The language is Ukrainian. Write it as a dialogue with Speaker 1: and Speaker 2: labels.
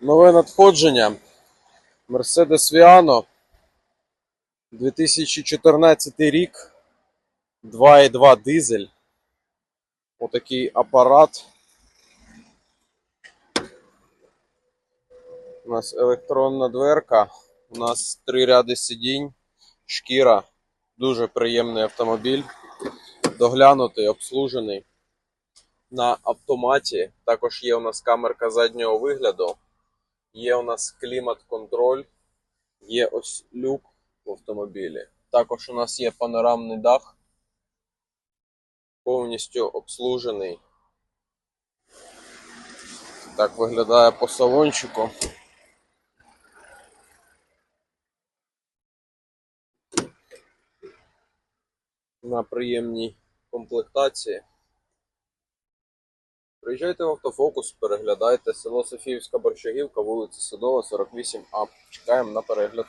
Speaker 1: Нове надходження. Mercedes Viano. 2014 рік. 2,2 дизель. Отакий апарат. У нас електронна дверка. У нас три ряди сидінь. Шкіра. Дуже приємний автомобіль. Доглянутий, обслужений. На автоматі. Також є у нас камерка заднього вигляду. Є у нас клімат-контроль, є ось люк в автомобілі. Також у нас є панорамний дах, повністю обслужений. Так виглядає по салончику. На приємній комплектації. Приїжджайте в автофокус, переглядайте село Софіївська Борщагівка, вулиця Садова, 48А. Чекаємо на перегляд.